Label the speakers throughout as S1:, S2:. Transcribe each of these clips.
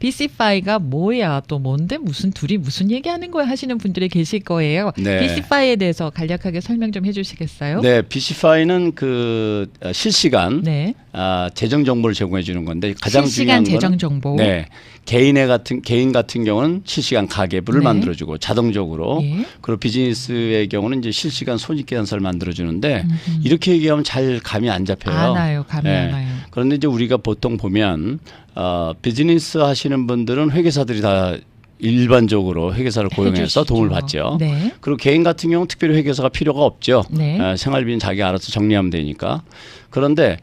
S1: BC5가 뭐야 또 뭔데 무슨 둘이 무슨 얘기하는 거야 하시는 분들이 계실 거예요.
S2: 네.
S1: BC5에 대해서 간략하게 설명 좀 해주시겠어요?
S2: 네, BCFI는 그 어, 실시간
S1: 네.
S2: 아, 재정 정보를 제공해 주는 건데 가장
S1: 실시간
S2: 중요한
S1: 재정 정보.
S2: 네. 개인의 같은 개인 같은 경우는 실시간 가계부를
S1: 네.
S2: 만들어 주고 자동적으로
S1: 예.
S2: 그리고 비즈니스의 경우는 이제 실시간 손익 계산서를 만들어 주는데
S1: 음흠.
S2: 이렇게 얘기하면 잘 감이 안 잡혀요.
S1: 안 와요, 감이
S2: 네.
S1: 안 와요.
S2: 그런데 이제 우리가 보통 보면 어, 비즈니스 하시는 분들은 회계사들이 다 일반적으로 회계사를 고용해서
S1: 해주시죠.
S2: 도움을 받죠.
S1: 네.
S2: 그리고 개인 같은 경우는 특별히 회계사가 필요가 없죠.
S1: 네.
S2: 어, 생활비는 자기 알아서 정리하면 되니까. 그런데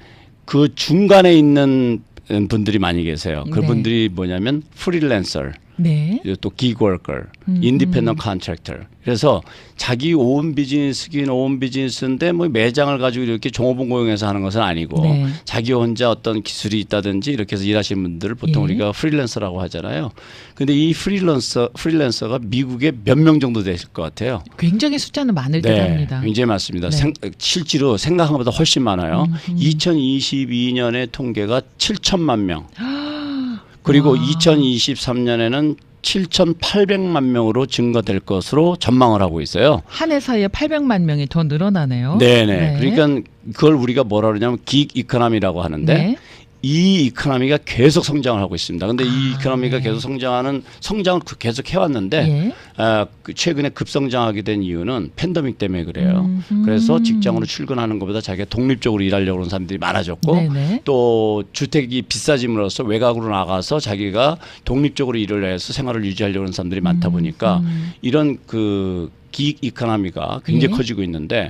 S2: 그 중간에 있는 분들이 많이 계세요.
S1: 네.
S2: 그분들이 뭐냐면 프리랜서,
S1: 네.
S2: 또 기그워커,
S1: 음,
S2: 인디펜던 컨트랙터. 그래서 자기 온 비즈니스긴 온 비즈니스인데 뭐 매장을 가지고 이렇게 종업원 고용해서 하는 것은 아니고
S1: 네.
S2: 자기 혼자 어떤 기술이 있다든지 이렇게 해서 일하시는 분들을 보통
S1: 예.
S2: 우리가 프리랜서라고 하잖아요. 근데 이 프리랜서 프리랜서가 미국에 몇 명 정도 되실 것 같아요.
S1: 굉장히 숫자는 많을 듯 합니다.
S2: 네, 굉장히 많습니다.
S1: 네.
S2: 생- 실제로 생각한 것보다 훨씬 많아요.
S1: 음, 음.
S2: 2022년의 통계가 7천만 명. 그리고
S1: 와.
S2: 2023년에는 7,800만 명으로 증가될 것으로 전망을 하고 있어요.
S1: 한 해 사이에 800만 명이 더 늘어나네요.
S2: 네네. 그러니까 그걸 우리가 뭐라 그러냐면 긱 이코노미라고 하는데
S1: 네.
S2: 이 이코노미가 계속 성장을 하고 있습니다. 근데 이
S1: 아,
S2: 이코노미가
S1: 네.
S2: 계속 성장하는 성장을 그- 계속 해왔는데
S1: 예.
S2: 아, 그 최근에 급성장하게 된 이유는 팬데믹 때문에 그래요.
S1: 음흠.
S2: 그래서 직장으로 출근하는 것보다 자기가 독립적으로 일하려고 하는 사람들이 많아졌고
S1: 네네.
S2: 또 주택이 비싸짐으로써 외곽으로 나가서 자기가 독립적으로 일을 해서 생활을 유지하려고 하는 사람들이 많다 보니까
S1: 음.
S2: 이런 그 기익 이코노미가 굉장히
S1: 예.
S2: 커지고 있는데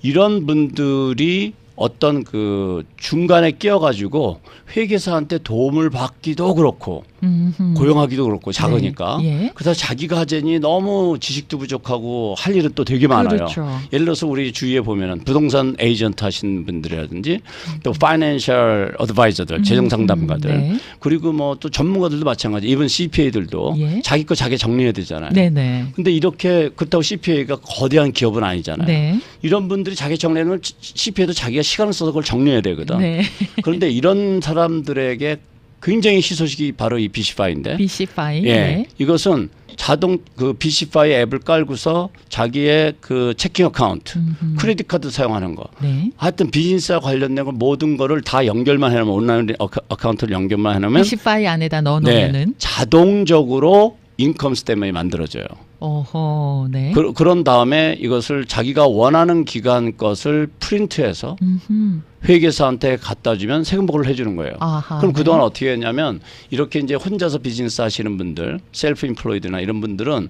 S2: 이런 분들이 어떤 그 중간에 끼어가지고 회계사한테 도움을 받기도 그렇고
S1: 음흠.
S2: 고용하기도 그렇고 작으니까
S1: 네. 예.
S2: 그래서 자기가 하자니 너무 지식도 부족하고 할 일은 또 되게 많아요.
S1: 그렇죠.
S2: 예를 들어서 우리 주위에 보면은 부동산 에이전트 하시는 분들이라든지 또 파이낸셜 어드바이저들, 재정 상담가들
S1: 음, 네.
S2: 그리고 뭐 또 전문가들도 마찬가지. 이번 CPA들도
S1: 예.
S2: 자기 거 자기 정리해야 되잖아요.
S1: 네네.
S2: 근데 이렇게 그렇다고 CPA가 거대한 기업은 아니잖아요.
S1: 네.
S2: 이런 분들이 자기 정리하면 CPA도 자기가 시간을 써서 그걸 정리해야 되거든.
S1: 네.
S2: 그런데 이런 사람들에게 굉장히 희소식이 바로 이 BC5인데
S1: BC5.
S2: 예.
S1: 네.
S2: 이것은 자동 그 BC5 앱을 깔고서 자기의 그 체킹 어카운트,
S1: 음흠.
S2: 크레딧 카드 사용하는 거.
S1: 네.
S2: 하여튼 비즈니스와 관련된 거 모든 거를 다 연결만 해놓으면 온라인 어카- 어카운트를 연결만 해놓으면
S1: BC5 안에다 넣어
S2: 네,
S1: 놓으면은
S2: 자동적으로 인컴 스테이트먼이 만들어져요.
S1: 어허. 네.
S2: 그, 그런 다음에 이것을 자기가 원하는 기간 것을 프린트해서
S1: 음흠.
S2: 회계사한테 갖다 주면 세금 보고를 해주는 거예요.
S1: 아하.
S2: 그럼
S1: 네.
S2: 그동안 어떻게 했냐면 이렇게 이제 혼자서 비즈니스 하시는 분들, 셀프 인플로이드나 이런 분들은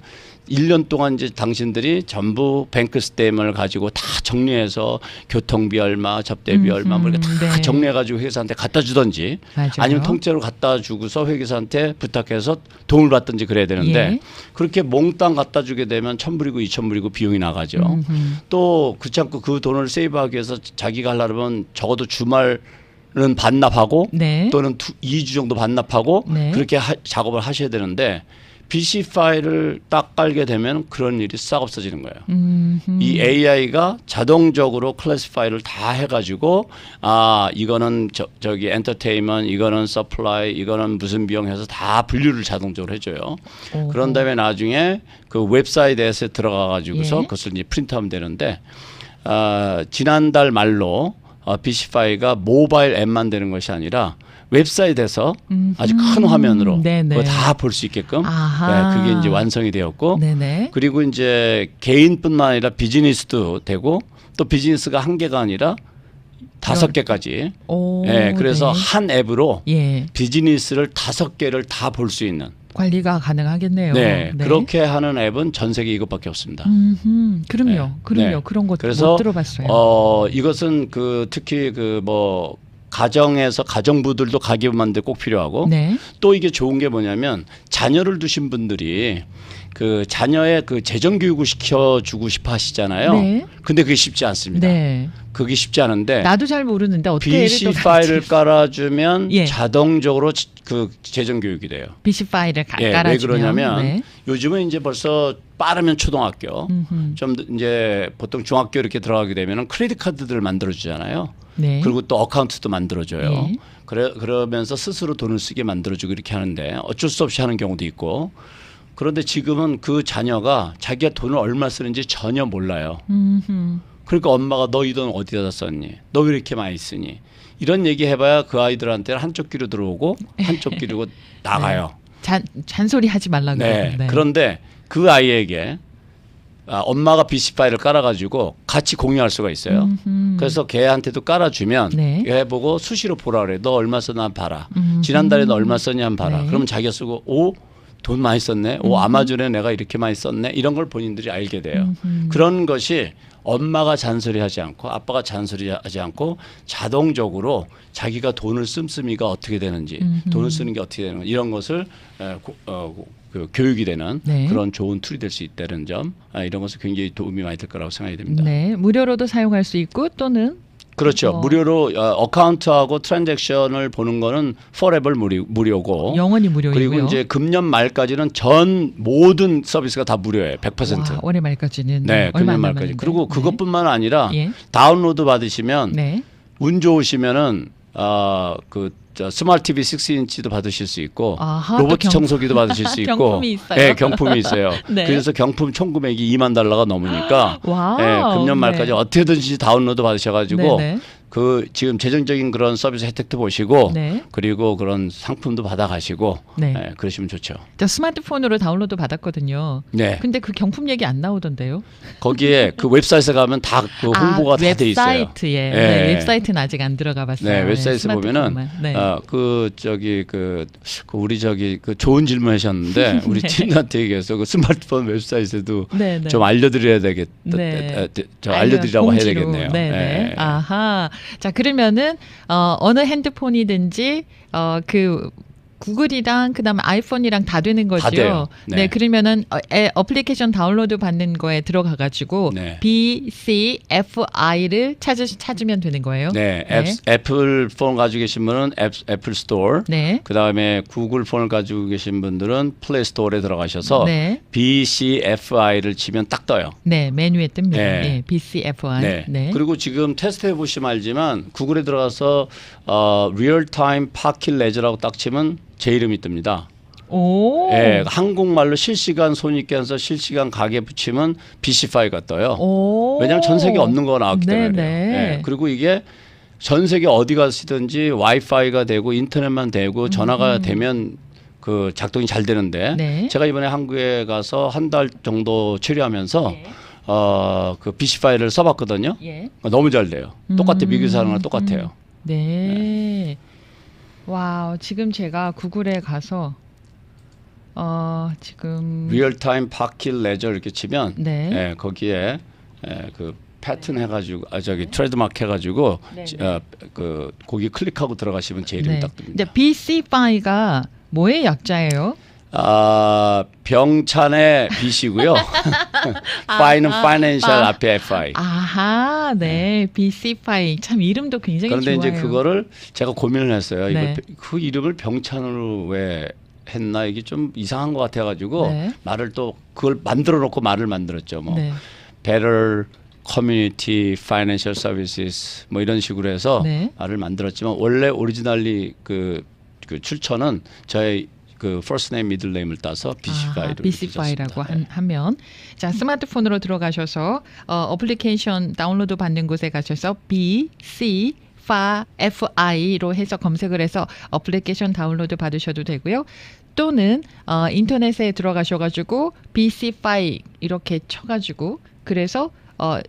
S2: 1년 동안 이제 당신들이 전부 뱅크 스테임을 가지고 다 정리해서 교통비 얼마, 접대비 얼마 뭐 이렇게 다
S1: 음, 네.
S2: 정리해 가지고 회사한테 갖다 주던지
S1: 맞아요.
S2: 아니면 통째로 갖다 주고서 회계사한테 부탁해서 돈을 받든지 그래야 되는데
S1: 예.
S2: 그렇게 몽땅 갖다 주게 되면 천불이고 이천불이고 비용이 나가죠.
S1: 음흠.
S2: 또 그렇지 않고 그 돈을 세이브하기 위해서 자기가 하려면 적어도 주말은 반납하고
S1: 네.
S2: 또는 두, 2주 정도 반납하고
S1: 네.
S2: 그렇게 하- 작업을 하셔야 되는데 BC 파일을 딱 깔게 되면 그런 일이 싹 없어지는 거예요.
S1: 음흠.
S2: 이 AI가 자동적으로 클래시파이를 다 해가지고 아 이거는 저, 저기 엔터테인먼 이거는 서플라이 이거는 무슨 비용 해서 다 분류를 자동적으로 해줘요.
S1: 오호.
S2: 그런 다음에 나중에 그 웹사이트에 들어가 가지고서
S1: 예.
S2: 그것을 이제 프린트하면 되는데 아, 지난달 말로 어, BC5가 모바일 앱만 되는 것이 아니라 웹사이트에서
S1: 음흠.
S2: 아주 큰 화면으로
S1: 네네.
S2: 그거 다볼 수 있게끔. 네, 그게 이제 완성이 되었고
S1: 네네.
S2: 그리고 이제 개인뿐만 아니라 비즈니스도 되고 또 비즈니스가 한 개가 아니라 다섯 개까지.
S1: 오.
S2: 예, 그래서
S1: 네.
S2: 한 앱으로
S1: 예.
S2: 비즈니스를 다섯 개를 다 볼 수 있는.
S1: 관리가 가능하겠네요.
S2: 네, 그렇게 하는 앱은 전 세계 이것밖에 없습니다.
S1: 음흠. 그럼요.
S2: 네.
S1: 그럼요.
S2: 네.
S1: 그런 것
S2: 그래서
S1: 못 들어봤어요.
S2: 어 이것은 그 특히 그 뭐 가정에서 가정부들도 가계부 만들 꼭 필요하고
S1: 네.
S2: 또 이게 좋은 게 뭐냐면 자녀를 두신 분들이 그 자녀의 그 재정 교육을 시켜 주고 싶어 하시잖아요.
S1: 네.
S2: 근데 그게 쉽지 않습니다.
S1: 네.
S2: 그게 쉽지 않은데
S1: 나도 잘 모르는데 어떻게
S2: BC 파일을 깔아주면
S1: 예.
S2: 자동적으로 지- 그 재정 교육이 돼요.
S1: BC 파일을 가,
S2: 예, 왜
S1: 깔아주면
S2: 그러냐면
S1: 네.
S2: 요즘은 이제 벌써 빠르면 초등학교,
S1: 음흠.
S2: 좀 이제 보통 중학교 이렇게 들어가게 되면 크레딧 카드들을 만들어 주잖아요.
S1: 네.
S2: 그리고 또 어카운트도 만들어줘요.
S1: 예.
S2: 그래 그러면서 스스로 돈을 쓰게 만들어주고 이렇게 하는데 어쩔 수 없이 하는 경우도 있고 그런데 지금은 그 자녀가 자기가 돈을 얼마 쓰는지 전혀 몰라요.
S1: 음흠.
S2: 그러니까 엄마가 너 이 돈 어디다 썼니? 너 왜 이렇게 많이 쓰니? 이런 얘기 해봐야 그 아이들한테는 한쪽 귀로 들어오고 한쪽 귀로 나가요.
S1: 잔 잔소리 하지 말라고.
S2: 네. 그런데 그 아이에게 아, 엄마가 BC 파일을 깔아가지고 같이 공유할 수가 있어요.
S1: 음흠.
S2: 그래서 걔한테도 깔아주면
S1: 네.
S2: 걔 보고 수시로 보라 그래. 너 얼마 썼나 봐라.
S1: 음흠.
S2: 지난달에 너 얼마 썼냐 봐라.
S1: 네.
S2: 그러면 자기가 쓰고 오. 돈 많이 썼네. 오 아마존에 내가 이렇게 많이 썼네. 이런 걸 본인들이 알게 돼요. 그런 것이 엄마가 잔소리하지 않고 아빠가 잔소리하지 않고 자동적으로 자기가 돈을 씀씀이가 어떻게 되는지
S1: 음흠.
S2: 돈을 쓰는 게 어떻게 되는 지 이런 것을 에, 고- 어, 그 교육이 되는
S1: 네.
S2: 그런 좋은 툴이 될 수 있다는 점 아, 이런 것은 굉장히 도움이 많이 될 거라고 생각이 됩니다.
S1: 네, 무료로도 사용할 수 있고 또는
S2: 그렇죠.
S1: 뭐.
S2: 무료로 어, 어카운트하고 트랜잭션을 보는 거는 forever 무료, 무료고
S1: 영원히 무료이고요.
S2: 그리고 이제 금년 말까지는 전 모든 서비스가 다 무료예요. 100%.
S1: 와, 올해 말까지는
S2: 네, 금년
S1: 안
S2: 말까지.
S1: 남았는데.
S2: 그리고
S1: 네.
S2: 그것뿐만 아니라
S1: 예.
S2: 다운로드 받으시면
S1: 네.
S2: 운 좋으시면은 아그 스마트 TV 6인치도 받으실 수 있고
S1: 아하,
S2: 로봇
S1: 또 경-
S2: 청소기도 받으실 수 있고
S1: 경품이 있어요.
S2: 네, 경품이 있어요.
S1: 네.
S2: 그래서 경품 총 금액이 2만 달러가 넘으니까
S1: 와우.
S2: 네, 금년 말까지
S1: 네.
S2: 어떻게든지 다운로드 받으셔 가지고
S1: 네네.
S2: 그 지금 재정적인 그런 서비스 혜택도 보시고
S1: 네.
S2: 그리고 그런 상품도 받아가시고
S1: 네.
S2: 네, 그러시면 좋죠.
S1: 저 스마트폰으로 다운로드 받았거든요.
S2: 네,
S1: 근데 그 경품 얘기 안 나오던데요.
S2: 거기에 그 웹사이트에 가면 다 그 홍보가
S1: 아,
S2: 다돼 있어요.
S1: 웹사이트에.
S2: 네.
S1: 네, 웹사이트는 아직 안 들어가 봤어요.
S2: 네, 웹사이트에 보면은.
S1: 네.
S2: 어, 그 저기 그, 그 우리 저기 그 좋은 질문 하셨는데 우리
S1: 네.
S2: 팀한테 얘기해서 그 스마트폰 웹사이트도
S1: 네, 네.
S2: 좀 알려드려야 되겠다.
S1: 네.
S2: 저 알려드리라고 해야. 되겠네요.
S1: 네네.
S2: 네.
S1: 아하. 자 그러면은 어, 어느 핸드폰이든지 어, 그 구글이랑 그다음에 아이폰이랑 다 되는 거죠.
S2: 다 돼요. 네.
S1: 그러면은 어, 애, 어플리케이션 다운로드 받는 거에 들어가 가지고
S2: 네.
S1: B, C, F, I를 찾으 찾으면 되는 거예요.
S2: 네, 앱, 애플 폰 가지고 계신 분은 앱, 애플 스토어.
S1: 네.
S2: 그 다음에 구글 폰을 가지고 계신 분들은 플레이 스토어에 들어가셔서
S1: 네.
S2: BCFI를 치면 딱 떠요.
S1: 네, 메뉴에 뜹니다.
S2: 네.
S1: 네. B, C, F, I.
S2: 네.
S1: 네.
S2: 그리고 지금 테스트 해 보시면 알지만 구글에 들어가서 어, 리얼 타임 파킬 레저라고 딱 치면 제 이름이 뜹니다.
S1: 오.
S2: 예, 한국말로 실시간 손익계산서 실시간 가계 붙이면 BC5가 떠요.
S1: 오.
S2: 왜냐하면 전 세계 없는 거가 나왔기 때문에. 그래요.
S1: 네네.
S2: 예, 그리고 이게 전 세계 어디 가시든지 와이파이가 되고 인터넷만 되고 전화가 되면 그 작동이 잘 되는데
S1: 음. 네.
S2: 제가 이번에 한국에 가서 한 달 정도 체류하면서
S1: 예.
S2: 어그 BC 파일을 써봤거든요.
S1: 예.
S2: 너무 잘 돼요. 똑같아
S1: 음,
S2: 하는 거랑 똑같아요.
S1: 네. 와우, 지금 제가 구글에 가서 어, 지금
S2: 리얼타임 파킬 레저 이렇게 치면
S1: 네.
S2: 예, 거기에 예, 그 패턴 해가지고 아 저기 트레이드마크 해가지고
S1: 네,
S2: 지-
S1: 네.
S2: 어, 그 거기 클릭하고 들어가시면 제 이름이
S1: 네.
S2: 딱 뜹니다.
S1: 이제 BC5가 뭐의 약자예요?
S2: 아 병찬의 B시고요. 파이는
S1: 아,
S2: 파이낸셜
S1: 아.
S2: 앞에 FI.
S1: 아하, 네. BC5. 참 이름도 굉장히
S2: 그런데
S1: 좋아요.
S2: 이제 그거를 제가 고민을 했어요.
S1: 네.
S2: 이거 그 이름을 병찬으로 왜 했나 이게 좀 이상한 것 같아가지고
S1: 네.
S2: 말을 또 그걸 만들어 놓고 말을 만들었죠. 뭐
S1: 네.
S2: Better Community Financial Services 뭐 이런 식으로 해서
S1: 네.
S2: 말을 만들었지만 원래 오리지널리 그, 그 출처는 저의 그 first name, middle name을 따서 BC5로
S1: BC5라고 하면. 자 스마트폰으로 들어가셔서 어, 어플리케이션 다운로드 받는 곳에 가셔서 B, C, FI로 해서 검색을 해서 어플리케이션 다운로드 받으셔도 되고요. 또는 어, 인터넷에 들어가셔가지고 BC5 이렇게 쳐가지고 그래서 어,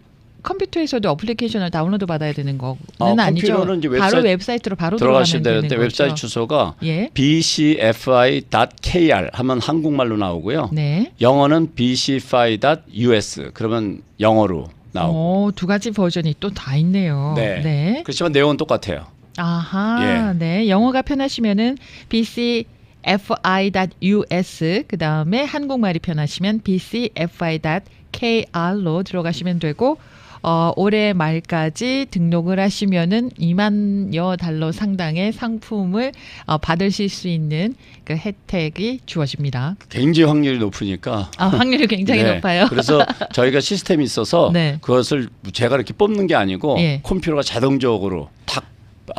S1: 컴퓨터에서도 어플리케이션을 다운로드 받아야 되는 거는
S2: 어,
S1: 아니죠.
S2: 이제
S1: 바로
S2: 웹사이트
S1: 웹사이트로 바로
S2: 들어가시면 되는데
S1: 되는
S2: 웹사이트. 주소가
S1: 예.
S2: bcfi.kr 하면 한국말로 나오고요.
S1: 네.
S2: 영어는 bcfi.us 그러면 영어로 나오고.
S1: 오, 두 가지 버전이 또 다 있네요.
S2: 네.
S1: 네.
S2: 그렇지만 내용은 똑같아요.
S1: 아하,
S2: 예.
S1: 네. 영어가 편하시면은 bcfi.us 그 다음에 한국말이 편하시면 bcfi.kr로 들어가시면 되고 어, 올해 말까지 등록을 하시면은 2만여 달러 상당의 상품을 어, 받으실 수 있는 그 혜택이 주어집니다.
S2: 굉장히 확률이 높으니까.
S1: 아, 확률이 굉장히
S2: 네.
S1: 높아요.
S2: 그래서 저희가 시스템이 있어서
S1: 네.
S2: 그것을 제가 이렇게 뽑는 게 아니고
S1: 예.
S2: 컴퓨터가 자동적으로 탁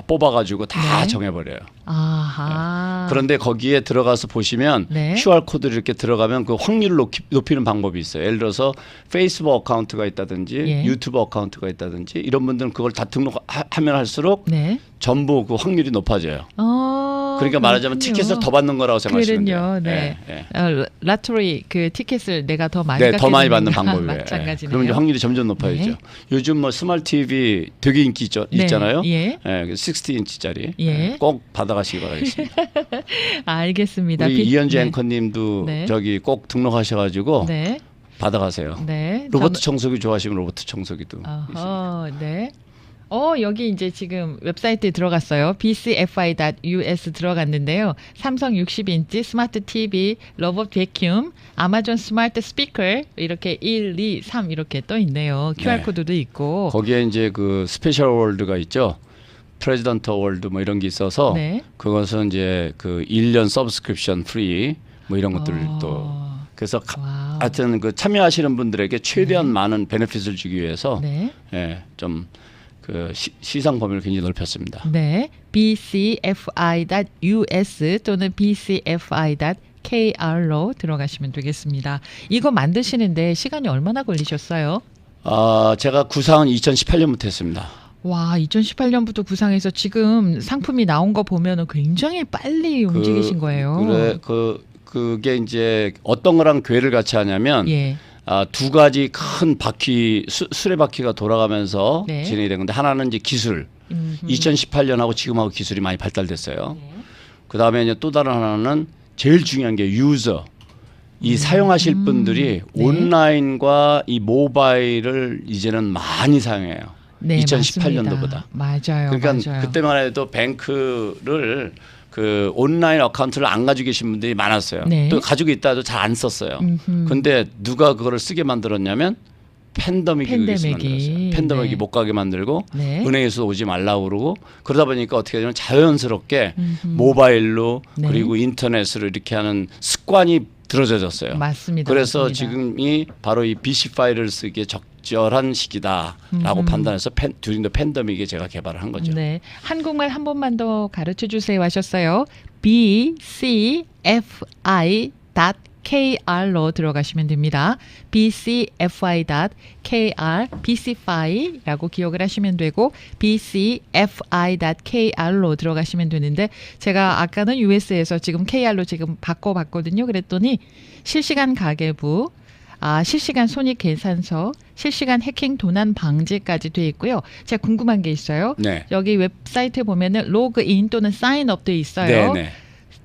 S2: 뽑아가지고 다
S1: 네.
S2: 정해버려요.
S1: 아하.
S2: 그런데 거기에 들어가서 보시면
S1: 네.
S2: QR 코드를 이렇게 들어가면 그 확률을 높이, 높이 는 방법이 있어요. 예를 들어서 페이스북 어카운트가 있다든지
S1: 예.
S2: 유튜브 어카운트가 있다든지 이런 분들은 그걸 다 등록하면 할수록
S1: 네.
S2: 전부 그 확률이 높아져요.
S1: 어,
S2: 그러니까 말하자면
S1: 그렇군요.
S2: 티켓을 더 받는 거라고 생각하시면 돼요.
S1: 네.
S2: 예, 예.
S1: 어, 라토리 그 티켓을 내가 더 많이
S2: 네, 더 많이 받는 방법이에요. 예. 그러면 이제 확률이 점점 높아지죠.
S1: 네.
S2: 요즘 뭐 스마트 TV 되게 인기 있죠,
S1: 네,
S2: 있잖아요.
S1: 예.
S2: 예, 60인치짜리
S1: 예.
S2: 꼭 받아가시기 바라겠습니다.
S1: 알겠습니다.
S2: 우리
S1: 비-
S2: 이현주
S1: 네.
S2: 앵커님도
S1: 네.
S2: 저기 꼭 등록하셔가지고
S1: 네.
S2: 받아가세요.
S1: 네.
S2: 로봇
S1: 전-
S2: 청소기 좋아하시면 로봇 청소기도 있습니다.
S1: 어허, 네. 어, 여기 이제 지금 웹사이트에 들어갔어요. bcfi.us 들어갔는데요. 삼성 60인치 스마트 TV, 로봇 베큐um, 아마존 스마트 스피커 이렇게 1, 2, 3 이렇게 떠 있네요. QR
S2: 네.
S1: 코드도 있고.
S2: 거기에 이제 그 스페셜 월드가 있죠. 프레지던트 월드 뭐 이런 게 있어서
S1: 네.
S2: 그것은 이제 그 1년 서브스크립션 프리 뭐 이런 것들을
S1: 어,
S2: 또 그래서 가-
S1: 와우.
S2: 하여튼 그 참여하시는 분들에게 최대한 많은 베네핏을 주기 위해서
S1: 네.
S2: 예, 좀 그 시 상 범위를 굉장히 넓혔습니다.
S1: 네. bcfi.us 또는 bcfi.kr로 들어가시면 되겠습니다. 이거 만드시는데 시간이 얼마나 걸리셨어요?
S2: 아, 제가 구상은 2018년부터 했습니다.
S1: 와, 2018년부터 구상해서 지금 상품이 나온 거 보면은 굉장히 빨리 움직이신 거예요.
S2: 그래 그 그게 이제 어떤 거랑 괴를 같이 하냐면
S1: 예.
S2: 아, 두 가지 큰 바퀴 수, 수레바퀴가 돌아가면서
S1: 네.
S2: 진행이 된 건데 하나는 이제 기술.
S1: 음흠.
S2: 2018년하고 지금하고 기술이 많이 발달됐어요.
S1: 네.
S2: 그 다음에 이제 또 다른 하나는 제일 중요한 게 유저. 이 사용하실 분들이
S1: 네.
S2: 온라인과 이 모바일을 이제는 많이 사용해요.
S1: 네,
S2: 2018년도보다.
S1: 맞습니다. 맞아요.
S2: 그러니까
S1: 맞아요.
S2: 그때만 해도 뱅크를 그 온라인 어카운트를 안 가지고 계신 분들이 많았어요.
S1: 네.
S2: 또 가지고 있다도 잘 안 썼어요.
S1: 음흠.
S2: 근데 누가 그거를 쓰게 만들었냐면
S1: 팬데믹이.
S2: 만들었어요. 팬데믹이
S1: 네.
S2: 못 가게 만들고
S1: 네.
S2: 은행에서 오지 말라고 그러고 그러다 보니까 어떻게 되냐면 자연스럽게
S1: 음흠.
S2: 모바일로
S1: 네.
S2: 그리고 인터넷으로 이렇게 하는 습관이 들어져졌어요.
S1: 맞습니다.
S2: 그래서
S1: 맞습니다.
S2: 지금이 바로 이 BC 파일을 쓰기에 적 절한 시기다라고
S1: 음흠.
S2: 판단해서 팬, 듀링 더 팬데믹에 제가 개발을 한 거죠.
S1: 네. 한국말 한 번만 더 가르쳐 주세요 하셨어요. b c f i kr로 들어가시면 됩니다. bcfi.kr bcfi라고 기억을 하시면 되고 bcfi.kr로 들어가시면 되는데 제가 아까는 US에서 지금 KR로 지금 바꿔봤거든요. 그랬더니 실시간 가계부 아, 실시간 손익 계산서, 실시간 해킹 도난 방지까지 돼 있고요. 제가 궁금한 게 있어요.
S2: 네.
S1: 여기 웹사이트에 보면은 로그인 또는 사인업 돼 있어요.
S2: 네, 네.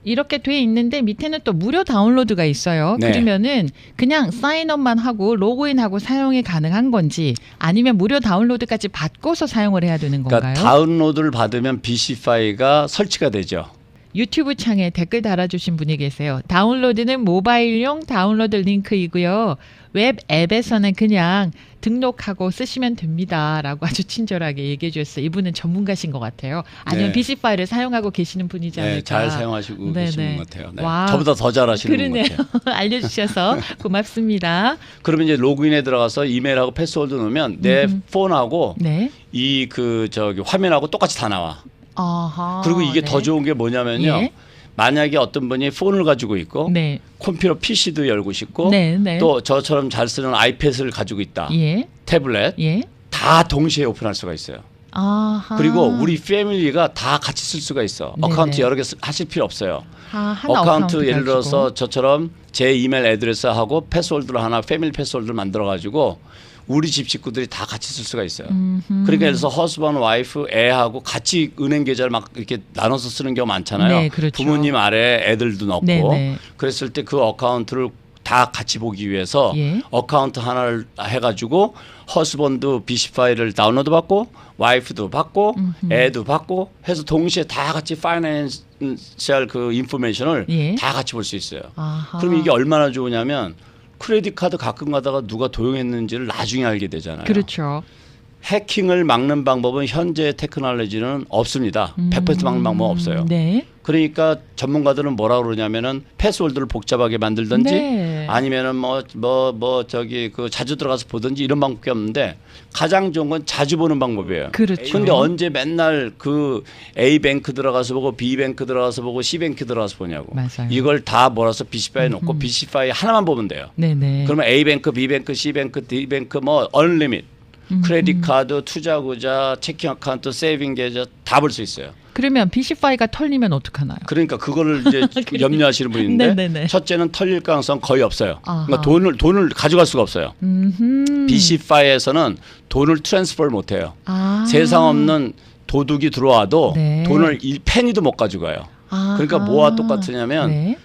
S1: 이렇게 돼 있는데 밑에는 또 무료 다운로드가 있어요.
S2: 네.
S1: 그러면은 그냥 사인업만 하고 로그인하고 사용이 가능한 건지 아니면 무료 다운로드까지 받고서 사용을 해야 되는 건가요?
S2: 그러니까 다운로드를 받으면 BC 파일가 설치가 되죠.
S1: 유튜브 창에 댓글 달아주신 분이 계세요. 다운로드는 모바일용 다운로드 링크이고요. 웹 앱에서는 그냥 등록하고 쓰시면 됩니다 라고 아주 친절하게 얘기해 주셨어요. 이분은 전문가신 것 같아요. 아니면
S2: 네.
S1: BC 파일을 사용하고 계시는 분이지 않을까.
S2: 네, 잘 사용하시고
S1: 네,
S2: 계시는
S1: 네.
S2: 것 같아요. 네.
S1: 와.
S2: 저보다 더 잘하시는
S1: 그러네요.
S2: 것 같아요.
S1: 알려주셔서 고맙습니다.
S2: 그러면 이제 로그인에 들어가서 이메일하고 패스워드 넣으면 내
S1: 음흠.
S2: 폰하고
S1: 네.
S2: 이그 저기 화면하고 똑같이 다 나와.
S1: 아하.
S2: 그리고 이게
S1: 네.
S2: 더 좋은 게 뭐냐면요.
S1: 예.
S2: 만약에 어떤 분이 폰을 가지고 있고
S1: 네.
S2: 컴퓨터 PC도 열고 싶고
S1: 네. 네.
S2: 또 저처럼 잘 쓰는 아이패드를 가지고 있다.
S1: 예.
S2: 태블릿
S1: 예.
S2: 다 동시에 오픈할 수가 있어요.
S1: 아하.
S2: 그리고 우리 패밀리가 다 같이 쓸 수가 있어.
S1: 네네.
S2: 어카운트 여러 개 쓰- 하실 필요 없어요.
S1: 아, 하나
S2: 어카운트 예를. 들어서 저처럼 제 이메일 애드레스하고 패스워드를 하나 패밀리 패스워드를 만들어 가지고 우리 집 식구들이 다 같이 쓸 수가 있어요.
S1: 음흠.
S2: 그러니까 예를 들어서 허스번 와이프 애하고 같이 은행 계좌를 막 이렇게 나눠서 쓰는 경우 많잖아요.
S1: 네, 그렇죠.
S2: 부모님 아래 애들도 넣고
S1: 네, 네.
S2: 그랬을 때 그 어카운트를 다 같이 보기 위해서
S1: 예.
S2: 어카운트 하나를 해가지고 허스번드 BC 파일을 다운로드 받고 와이프도 받고
S1: 음흠.
S2: 애도 받고 해서 동시에 다 같이 파이낸셜 그 인포메이션을
S1: 예.
S2: 다 같이 볼 수 있어요.
S1: 아하.
S2: 그럼 이게 얼마나 좋으냐면 크레딧 카드 가끔 가다가 누가 도용했는지를 나중에 알게 되잖아요.
S1: 그렇죠.
S2: 해킹을 막는 방법은 현재 테크놀로지는 없습니다. 100% 막는 방법은 없어요.
S1: 네.
S2: 그러니까 전문가들은 뭐라 그러냐면은 패스워드를 복잡하게 만들든지
S1: 네.
S2: 아니면은 뭐뭐 뭐 저기 그 자주 들어가서 보든지 이런 방법이 없는데 가장 좋은 건 자주 보는 방법이에요.
S1: 그렇죠.
S2: 근데 언제 맨날 그 A 뱅크 들어가서 보고 B 뱅크 들어가서 보고 C 뱅크 들어가서 보냐고.
S1: 맞아요.
S2: 이걸 다 몰아서 BC 파일에 놓고 BC 파일 하나만 보면 돼요.
S1: 네네.
S2: 그러면 A 뱅크, B 뱅크, C 뱅크, D 뱅크 뭐 언리밋
S1: 음,
S2: 크레딧 카드, 투자 구자, 체킹 어카운트, 세이빙 계좌 다 볼 수 있어요.
S1: 그러면 BC5가 털리면 어떡하나요?
S2: 그러니까 그거를 이제 염려하시는 분인데
S1: 네네네.
S2: 첫째는 털릴 가능성 거의 없어요.
S1: 아하.
S2: 그러니까 돈을 돈을 가져갈 수가 없어요.
S1: 음흠.
S2: BC5에서는 돈을 트랜스퍼를 못 해요.
S1: 아.
S2: 세상 없는 도둑이 들어와도
S1: 네.
S2: 돈을 일 페니도 못 가져가요.
S1: 아하.
S2: 그러니까 뭐와 똑같으냐면
S1: 네.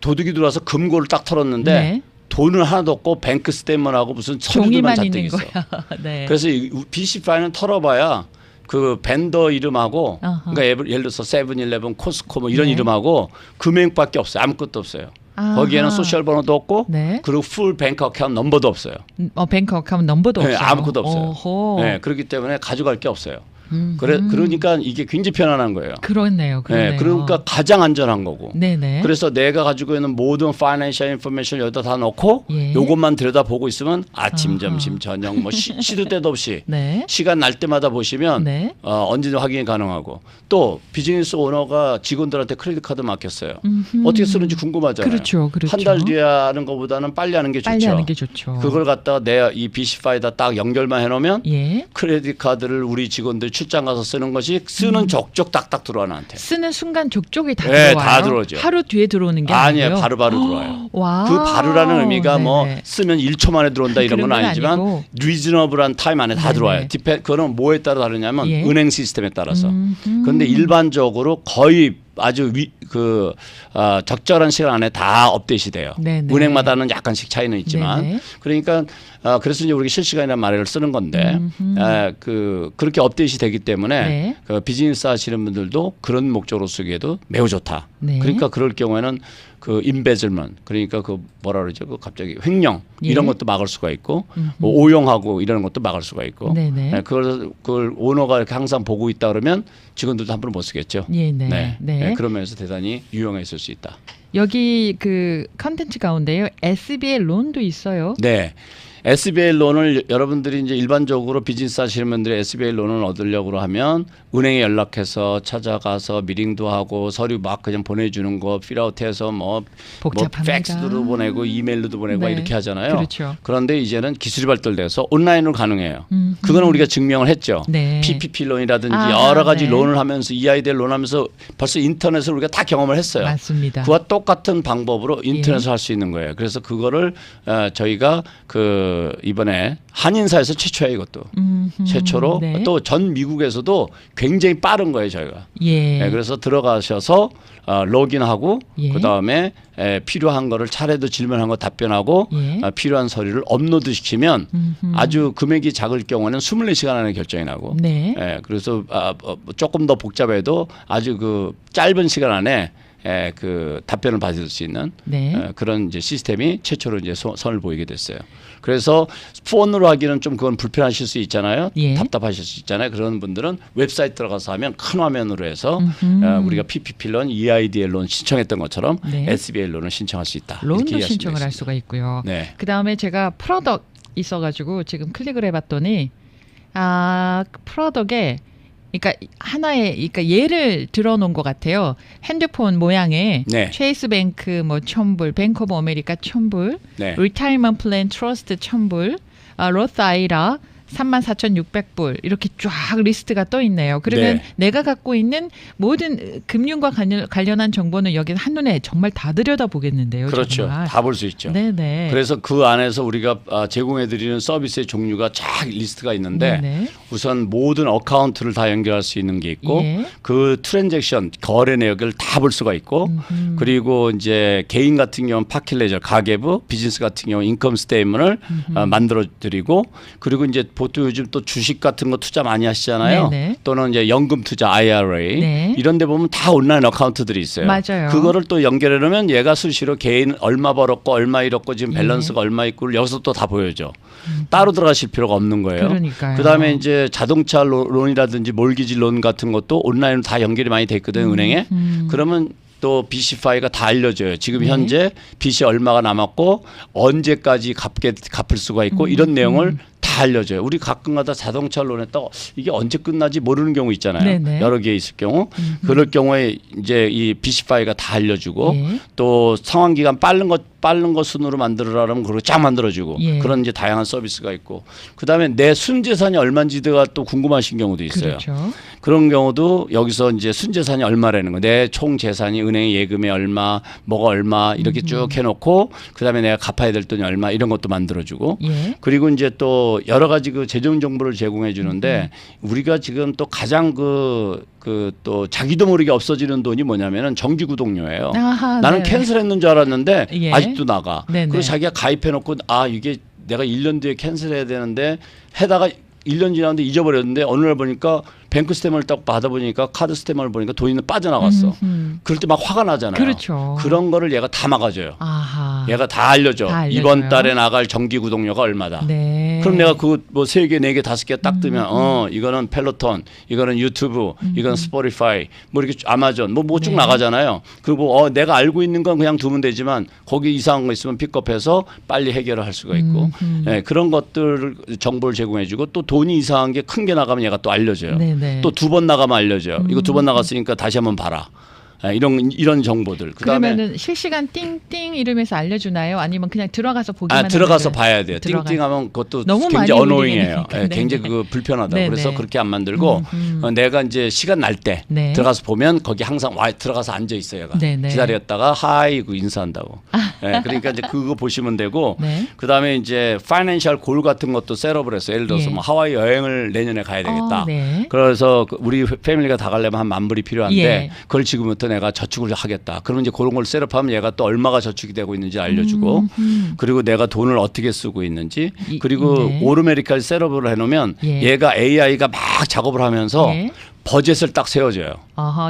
S2: 도둑이 들어와서 금고를 딱 털었는데
S1: 네.
S2: 돈을 하나도 없고 뱅크 스테이먼하고 무슨 서류들만 잔뜩 있어.
S1: 네.
S2: 그래서 이 BC5는 털어봐야 그 벤더 이름하고
S1: 아하.
S2: 그러니까 예를 들어서 세븐일레븐, 코스코 뭐 이런
S1: 네.
S2: 이름하고 금액밖에 없어요. 아무것도 없어요.
S1: 아하.
S2: 거기에는 소셜 번호도 없고
S1: 네.
S2: 그리고 풀 뱅크 어카운트 넘버도 없어요.
S1: 어, 뱅크 어카운트 넘버도
S2: 네,
S1: 없어요.
S2: 아무것도 없어요.
S1: 어허.
S2: 네, 그렇기 때문에 가져갈 게 없어요.
S1: 음,
S2: 그래
S1: 음.
S2: 그러니까 이게 굉장히 편안한 거예요.
S1: 그렇네요. 그러네요.
S2: 네, 그러니까 가장 안전한 거고.
S1: 네네.
S2: 그래서 내가 가지고 있는 모든 파이낸셜 인포메이션을 여기다 다 넣고
S1: 예.
S2: 요것만 들여다 보고 있으면 아침,
S1: 아하.
S2: 점심, 저녁 뭐 시, 시도 때도 없이
S1: 네.
S2: 시간 날 때마다 보시면
S1: 네.
S2: 어, 언제든 확인이 가능하고 또 비즈니스 오너가 직원들한테 크레딧 카드 맡겼어요.
S1: 음흠.
S2: 어떻게 쓰는지 궁금하잖아요.
S1: 그렇죠, 그렇죠.
S2: 한 달 뒤에 하는 것보다는 빨리 하는 게 좋죠.
S1: 빨리 하는 게 좋죠.
S2: 그걸 갖다가 내이 BC5에다 딱 연결만 해 놓으면
S1: 예.
S2: 크레딧 카드를 우리 직원들 출장 가서 쓰는 것이 쓰는
S1: 음.
S2: 족족 딱딱 들어와 나한테.
S1: 쓰는 순간 족족이 다
S2: 네,
S1: 들어와요.
S2: 다 들어오죠.
S1: 하루 뒤에 들어오는 게
S2: 아니에요,
S1: 아니고요.
S2: 바로바로 들어와요.
S1: 와.
S2: 그 바로라는 의미가 뭐
S1: 네네.
S2: 쓰면 1초 만에 들어온다 이런 건
S1: 그런 건
S2: 아니지만
S1: 아니고.
S2: 리즈너블한 타임 안에 다
S1: 네네.
S2: 들어와요. 디페 그거는 뭐에 따라 다르냐면
S1: 예.
S2: 은행 시스템에 따라서.
S1: 음흠.
S2: 그런데 일반적으로 거의 아주 위, 그 어, 적절한 시간 안에 다 업데이트 돼요.
S1: 네네.
S2: 은행마다는 약간씩 차이는 있지만
S1: 네네.
S2: 그러니까 어, 그래서 이제 우리가 실시간이라는 말을 쓰는 건데
S1: 음흠.
S2: 에, 그 그렇게 업데이트 되기 때문에
S1: 네.
S2: 그 비즈니스 하시는 분들도 그런 목적으로 쓰기에도 매우 좋다.
S1: 네.
S2: 그러니까 그럴 경우에는 그 임베즐먼 그러니까 그 뭐라 그러죠? 그 갑자기 횡령
S1: 예.
S2: 이런 것도 막을 수가 있고
S1: 음흠.
S2: 뭐 오용하고 이런 것도 막을 수가 있고
S1: 네네.
S2: 예, 그걸 그걸 오너가 항상 보고 있다 그러면 직원들도 함부로 못 쓰겠죠.
S1: 예, 네.
S2: 네.
S1: 네.
S2: 예, 그런 면에서 대단히 유용했을 수 있다.
S1: 여기 그 컨텐츠 가운데요. SBA 론도 있어요.
S2: 네. SBA 론을 여러분들이 이제 일반적으로 비즈니스 하시는 분들이 SBA 론을 얻으려고 하면 은행에 연락해서 찾아가서 미팅도 하고 서류 막 그냥 보내주는 거 필아웃해서 뭐, 뭐
S1: 복잡합니다.
S2: 팩스도 보내고 이메일로도 보내고
S1: 네.
S2: 이렇게 하잖아요.
S1: 그렇죠.
S2: 그런데 이제는 기술이 발달돼서 온라인으로 가능해요.
S1: 음흠.
S2: 그거는 우리가 증명을 했죠.
S1: 네.
S2: PPP 론이라든지
S1: 아,
S2: 여러 가지
S1: 네.
S2: 론을 하면서 EIDL 론 하면서 벌써 인터넷을 우리가 다 경험을 했어요.
S1: 맞습니다.
S2: 그와 똑같은 방법으로
S1: 예.
S2: 인터넷을 할수 있는 거예요. 그래서 그거를 어, 저희가 그 이번에 한인사에서 최초예요, 이것도.
S1: 음흠.
S2: 최초로
S1: 네.
S2: 또전 미국에서도 굉장히 빠른 거예요, 저희가.
S1: 예.
S2: 네, 그래서 들어가셔서 어, 로그인하고
S1: 예.
S2: 그 다음에 에, 필요한 거를 차례도 질문한 거 답변하고
S1: 예.
S2: 어, 필요한 서류를 업로드 시키면
S1: 음흠.
S2: 아주 금액이 작을 경우는 24시간 안에 결정이 나고
S1: 네.
S2: 예, 그래서 아, 어, 조금 더 복잡해도 아주 그 짧은 시간 안에 예, 그 답변을 받을 수 있는
S1: 네.
S2: 예, 그런 이제 시스템이 최초로 이제 소- 선을 보이게 됐어요. 그래서 폰으로 하기는 좀 그건 불편하실 수 있잖아요.
S1: 예.
S2: 답답하실 수 있잖아요. 그런 분들은 웹사이트 들어가서 하면 큰 화면으로 해서. 어, 우리가 PPP 론, EIDL 론 신청했던 것처럼
S1: 네.
S2: SBL 론을 신청할 수 있다.
S1: 론도 신청을 할. 수가 있고요.
S2: 네.
S1: 그 다음에 제가 프로덕 있어가지고 지금 클릭을 해봤더니 아 프로덕에 그러니까 하나의 그러니까 예를 들어놓은 것 같아요. 핸드폰 모양의
S2: 네.
S1: 체이스 뱅크 뭐 천불, 뱅크 오브 아메리카 천불,
S2: 네.
S1: 리타이먼 플랜 트러스트 천불, 아, 로스 아이라 34,600불 이렇게 쫙 리스트가 떠 있네요. 그러면
S2: 네.
S1: 내가 갖고 있는 모든 금융과 관련, 관련한 정보는 여기 한눈에 정말 다 들여다 보겠는데요.
S2: 그렇죠. 다 볼 수 있죠.
S1: 네네.
S2: 그래서 그 안에서 우리가 아, 제공해드리는 서비스의 종류가 쫙 리스트가 있는데
S1: 네네.
S2: 우선 모든 어카운트를 다 연결할 수 있는 게 있고
S1: 예.
S2: 그 트랜잭션 거래 내역을 다 볼 수가 있고
S1: 음흠.
S2: 그리고 이제 개인 같은 경우는 파킬레저 가계부 비즈니스 같은 경우 인컴 스테이먼을 어, 만들어 드리고 그리고 이제 보통 요즘 또 주식 같은 거 투자 많이 하시잖아요.
S1: 네네.
S2: 또는 이제 연금 투자 IRA
S1: 네.
S2: 이런 데 보면 다 온라인 어카운트들이 있어요.
S1: 맞아요.
S2: 그거를 또 연결해 놓으면 얘가 수시로 개인 얼마 벌었고 얼마 잃었고 지금
S1: 예.
S2: 밸런스가 얼마 있고 여기서 또 다 보여줘. 따로 들어가실 필요가 없는 거예요.
S1: 음. 그러니까요.
S2: 그다음에 이제 자동차 로- 론이라든지 몰기지 론 같은 것도 온라인으로 다 연결이 많이 돼 있거든요, 은행에.
S1: 음.
S2: 그러면 또 BC 파이가 다 알려줘요. 지금
S1: 네.
S2: 현재 빚이 얼마가 남았고 언제까지 갚게 갚을 수가 있고
S1: 음,
S2: 이런 내용을 다 알려줘요. 우리 가끔가다 자동차 론했다가 이게 언제 끝나지 모르는 경우 있잖아요.
S1: 네네.
S2: 여러 개 있을 경우 그럴 경우에 이제 이 BC 파이가 다 알려주고
S1: 예.
S2: 또 상환 기간 빠른 것 빠른 것 순으로 만들어라면 그걸 쫙 만들어주고
S1: 예.
S2: 그런 이제 다양한 서비스가 있고 그다음에 내 순재산이 얼마인지가 또 궁금하신 경우도 있어요.
S1: 그렇죠.
S2: 그런 경우도 여기서 이제 순재산이 얼마라는 거. 내 총 재산이 은행 예금에 얼마, 뭐가 얼마 이렇게 쭉 해놓고 그다음에 내가 갚아야 될 돈이 얼마 이런 것도 만들어주고.
S1: 예.
S2: 그리고 이제 또 여러 가지 그 재정 정보를 제공해 주는데 우리가 지금 또 가장 그 그 또 자기도 모르게 없어지는 돈이 뭐냐면은 정기 구독료예요.
S1: 아하,
S2: 나는
S1: 네.
S2: 캔슬했는 줄 알았는데
S1: 예.
S2: 아직도 나가.
S1: 네네.
S2: 그리고 자기가 가입해 놓고 아 이게 내가 1년 뒤에 캔슬해야 되는데 해다가 1년 지났는데 잊어버렸는데 어느 날 보니까 뱅크 스탬을 딱 받아보니까 카드 스탬을 보니까 돈이 빠져나갔어.
S1: 음,
S2: 그럴 때 막 화가 나잖아요.
S1: 그렇죠.
S2: 런 거를 얘가 다 막아줘요.
S1: 아하.
S2: 얘가 다 알려줘.
S1: 다.
S2: 이번 달에 나갈 정기 구독료가 얼마다.
S1: 네.
S2: 그럼 내가 그 뭐 세 개, 네 개, 다섯 개 딱 뜨면 어 이거는 펠로톤, 이거는 유튜브, 이거는 스포티파이, 뭐 이렇게 쭉 아마존 뭐 뭐쭉
S1: 네.
S2: 나가잖아요. 그리고 어 내가 알고 있는 건 그냥 두면 되지만 거기 이상한 거 있으면 픽업해서 빨리 해결을 할 수가 있고
S1: 음,
S2: 예, 그런 것들 정보를 제공해주고 또 돈이 이상한 게 큰 게 나가면 얘가 또 알려줘요.
S1: 네네.
S2: 또두 번 나가면 알려줘요. 이거 두 번 나갔으니까 다시 한번 봐라. 예, 이런 이런 정보들. 그다음에
S1: 그러면은 실시간 띵띵 이름에서 알려주나요? 아니면 그냥 들어가서 보기만
S2: 아 들어가서? 봐야 돼요. 띵띵하면 그것도
S1: 너무
S2: 굉장히 어노잉해요. 예,
S1: 네.
S2: 굉장히 그 불편하다.
S1: 네,
S2: 그래서
S1: 네.
S2: 그렇게 안 만들고
S1: 음, 음.
S2: 어, 내가 이제 시간 날때
S1: 네.
S2: 들어가서 보면 거기 항상 와 들어가서 앉아 있어요.
S1: 네, 네.
S2: 기다렸다가 하이 그 인사한다고. 예, 그러니까 이제 그거 보시면 되고
S1: 네.
S2: 그다음에 이제 파이낸셜 골 같은 것도 셋업을 했어요. 예를 들어서
S1: 예.
S2: 뭐 하와이 여행을 내년에 가야 되겠다.
S1: 어, 네.
S2: 그래서 그 우리 패밀리가 다 가려면 한 만 불이 필요한데
S1: 예.
S2: 그걸 지금부터 내가 저축을 하겠다. 그러면 이제 그런 걸 셋업하면 얘가 또 얼마가 저축이 되고 있는지 알려주고
S1: 음, 음.
S2: 그리고 내가 돈을 어떻게 쓰고 있는지
S1: 이-
S2: 그리고
S1: 네.
S2: 오르메리칼 셋업을 해놓으면
S1: 예.
S2: 얘가 AI가 막 작업을 하면서
S1: 예.
S2: 버젯을 딱 세워줘요.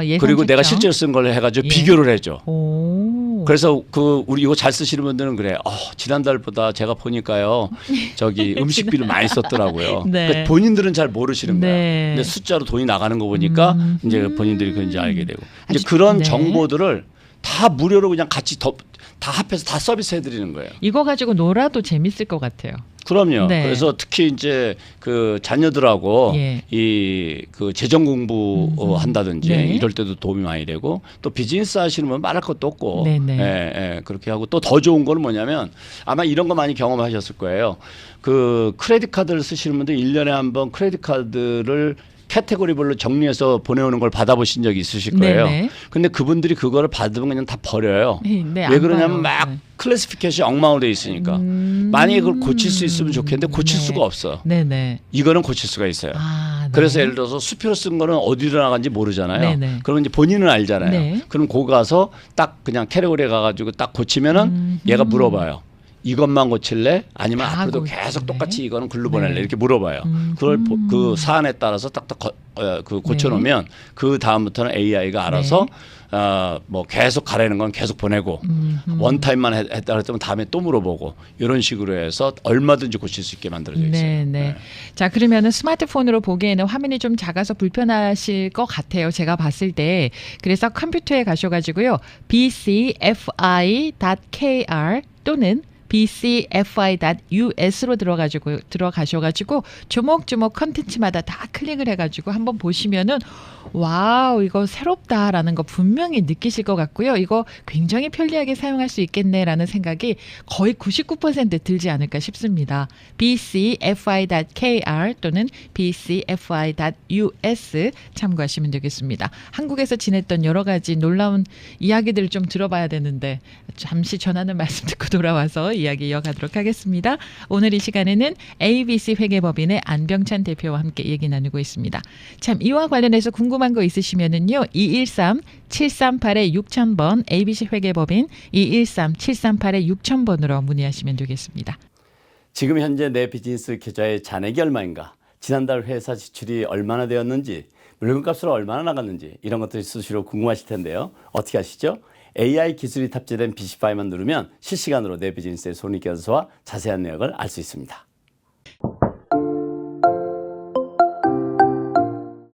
S1: 예산
S2: 그리고 내가. 실제로 쓴 걸 해가지고
S1: 예.
S2: 비교를 해줘.
S1: 오.
S2: 그래서 그 우리 이거 잘 쓰시는 분들은 그래. 어, 지난달보다 제가 보니까요. 저기 음식비를 많이 썼더라고요.
S1: 네.
S2: 그러니까 본인들은 잘 모르시는 거야.
S1: 네.
S2: 근데 숫자로 돈이 나가는 거 보니까
S1: 음.
S2: 이제 본인들이 그런지 알게 되고. 이제
S1: 아주-
S2: 그런
S1: 네.
S2: 정보들을 다 무료로 그냥 같이 더, 다 합해서 다 서비스 해 드리는 거예요.
S1: 이거 가지고 놀아도 재밌을 것 같아요.
S2: 그럼요.
S1: 네.
S2: 그래서 특히 이제 그 자녀들하고
S1: 예.
S2: 이그 재정 공부 어, 한다든지
S1: 네.
S2: 이럴 때도 도움이 많이 되고 또 비즈니스 하시는 분 말할 것도 없고
S1: 네 네.
S2: 예, 예, 그렇게 하고 또 더 좋은 거는 뭐냐면 아마 이런 거 많이 경험하셨을 거예요. 그 크레딧 카드를 쓰시는 분들 일년에 한 번 크레딧 카드를 카테고리별로 정리해서 보내오는 걸 받아보신 적이 있으실 거예요.
S1: 네네.
S2: 근데 그분들이 그거를 받으면 그냥 다 버려요.
S1: 네, 네, 왜안
S2: 그러냐면. 막
S1: 네.
S2: 클래시피케이션이 엉망으로 돼 있으니까.
S1: 음.
S2: 만약에 그걸 고칠 수 있으면 좋겠는데 고칠
S1: 네.
S2: 수가 없어.
S1: 네네.
S2: 이거는 고칠 수가 있어요.
S1: 아, 네.
S2: 그래서 예를 들어서 수표로 쓴 거는 어디로 나간지 모르잖아요.
S1: 네네.
S2: 그러면 이제 본인은 알잖아요.
S1: 네.
S2: 그럼 거기 가서 딱 그냥 캐리어에 가가지고 딱 고치면은
S1: 음.
S2: 얘가 물어봐요. 이것만 고칠래? 아니면
S1: 다
S2: 앞으로도? 계속 똑같이 이거는 글로 보낼래?
S1: 네.
S2: 이렇게 물어봐요.
S1: 음.
S2: 그걸 보- 그 사안에 따라서 딱딱 거- 어, 그 고쳐놓으면 그 다음부터는 AI가 알아서
S1: 네.
S2: 어, 뭐 계속 가라는 건 계속 보내고
S1: 음, 음.
S2: 원타임만 했- 했다 그랬더니 다음에 또 물어보고 이런 식으로 해서 얼마든지 고칠 수 있게 만들어져 있어요.
S1: 네, 네. 자, 그러면은 스마트폰으로 보기에는 화면이 좀 작아서 불편하실 것 같아요. 제가 봤을 때. 그래서 컴퓨터에 가셔가지고요. bcfi.kr 또는 bcfi.us로 들어가지고 들어가셔가지고 조목조목 컨텐츠마다 다 클릭을 해가지고 한번 보시면은 와우 이거 새롭다라는 거 분명히 느끼실 것 같고요. 이거 굉장히 편리하게 사용할 수 있겠네라는 생각이 거의 99% 들지 않을까 싶습니다. bcfi.kr 또는 bcfi.us 참고하시면 되겠습니다. 한국에서 지냈던 여러 가지 놀라운 이야기들을 좀 들어봐야 되는데 잠시 전하는 말씀 듣고 돌아와서 이야기 이어가도록 하겠습니다. 오늘 이 시간에는 ABC 회계법인의 안병찬 대표와 함께 얘기 나누고 있습니다. 참 이와 관련해서 궁금한 거 있으시면은요. 213 738에 6000번 ABC 회계법인 213 738에 6000번으로 문의하시면 되겠습니다.
S2: 지금 현재 내 비즈니스 계좌의 잔액이 얼마인가? 지난달 회사 지출이 얼마나 되었는지, 물건값으로 얼마나 나갔는지 이런 것들이 수시로 궁금하실 텐데요. 어떻게 하시죠? AI 기술이 탑재된 BC 파일만 누르면 실시간으로 내 비즈니스의 손익 결과와 자세한 내역을 알 수 있습니다.